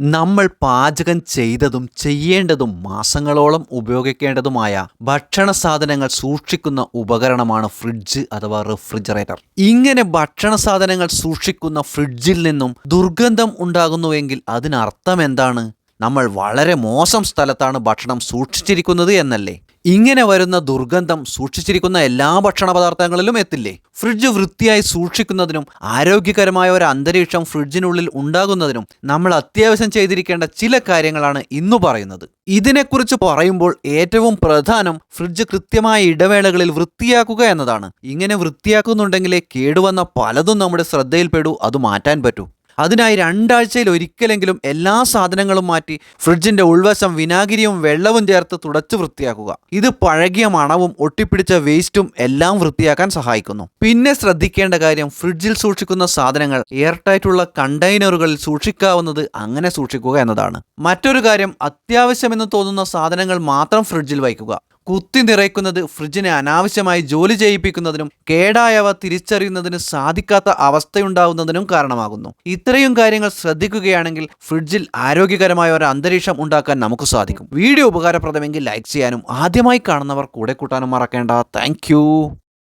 നമ്മൾ പാചകം ചെയ്തതും ചെയ്യേണ്ടതും മാസങ്ങളോളം ഉപയോഗിക്കേണ്ടതുമായ ഭക്ഷണ സാധനങ്ങൾ സൂക്ഷിക്കുന്ന ഉപകരണമാണ് ഫ്രിഡ്ജ് അഥവാ റെഫ്രിജറേറ്റർ. ഇങ്ങനെ ഭക്ഷണ സാധനങ്ങൾ സൂക്ഷിക്കുന്ന ഫ്രിഡ്ജിൽ നിന്നും ദുർഗന്ധം ഉണ്ടാകുന്നുവെങ്കിൽ അതിനർത്ഥം എന്താണ്? നമ്മൾ വളരെ മോശം സ്ഥലത്താണ് ഭക്ഷണം സൂക്ഷിച്ചിരിക്കുന്നത് എന്നല്ലേ? ഇങ്ങനെ വരുന്ന ദുർഗന്ധം സൂക്ഷിച്ചിരിക്കുന്ന എല്ലാ ഭക്ഷണ പദാർത്ഥങ്ങളിലും എത്തില്ലേ? ഫ്രിഡ്ജ് വൃത്തിയായി സൂക്ഷിക്കുന്നതിനും ആരോഗ്യകരമായ ഒരു അന്തരീക്ഷം ഫ്രിഡ്ജിനുള്ളിൽ ഉണ്ടാകുന്നതിനും നമ്മൾ അത്യാവശ്യം ചെയ്തിരിക്കേണ്ട ചില കാര്യങ്ങളാണ് ഇന്നു പറയുന്നത്. ഇതിനെക്കുറിച്ച് പറയുമ്പോൾ ഏറ്റവും പ്രധാനം ഫ്രിഡ്ജ് കൃത്യമായ ഇടവേളകളിൽ വൃത്തിയാക്കുക എന്നതാണ്. ഇങ്ങനെ വൃത്തിയാക്കുന്നുണ്ടെങ്കിലേ കേടുവന്ന പലതും നമ്മുടെ ശ്രദ്ധയിൽപ്പെടൂ അത് മാറ്റാൻ പറ്റൂ. അതിനായി രണ്ടാഴ്ചയിൽ ഒരിക്കലെങ്കിലും എല്ലാ സാധനങ്ങളും മാറ്റി ഫ്രിഡ്ജിന്റെ ഉൾവശം വിനാഗിരിയും വെള്ളവും ചേർത്ത് തുടച്ചു വൃത്തിയാക്കുക. ഇത് പഴകിയ മണവും ഒട്ടിപ്പിടിച്ച വേസ്റ്റും എല്ലാം വൃത്തിയാക്കാൻ സഹായിക്കുന്നു. പിന്നെ ശ്രദ്ധിക്കേണ്ട കാര്യം ഫ്രിഡ്ജിൽ സൂക്ഷിക്കുന്ന സാധനങ്ങൾ എയർടൈറ്റുള്ള കണ്ടെയ്നറുകളിൽ സൂക്ഷിക്കാവുന്നത് അങ്ങനെ സൂക്ഷിക്കുക എന്നതാണ്. മറ്റൊരു കാര്യം അത്യാവശ്യമെന്ന് തോന്നുന്ന സാധനങ്ങൾ മാത്രം ഫ്രിഡ്ജിൽ വയ്ക്കുക. കുത്തി നിറയ്ക്കുന്നത് ഫ്രിഡ്ജിനെ അനാവശ്യമായി ജോലി ചെയ്യിപ്പിക്കുന്നതിനും കേടായവ തിരിച്ചറിയുന്നതിന് സാധിക്കാത്ത അവസ്ഥയുണ്ടാവുന്നതിനും കാരണമാകുന്നു. ഇത്രയും കാര്യങ്ങൾ ശ്രദ്ധിക്കുകയാണെങ്കിൽ ഫ്രിഡ്ജിൽ ആരോഗ്യകരമായ ഒരു അന്തരീക്ഷം ഉണ്ടാക്കാൻ നമുക്ക് സാധിക്കും. വീഡിയോ ഉപകാരപ്രദമെങ്കിൽ ലൈക്ക് ചെയ്യാനും ആദ്യമായി കാണുന്നവർ കൂടെ കൂട്ടാനും മറക്കേണ്ട. താങ്ക്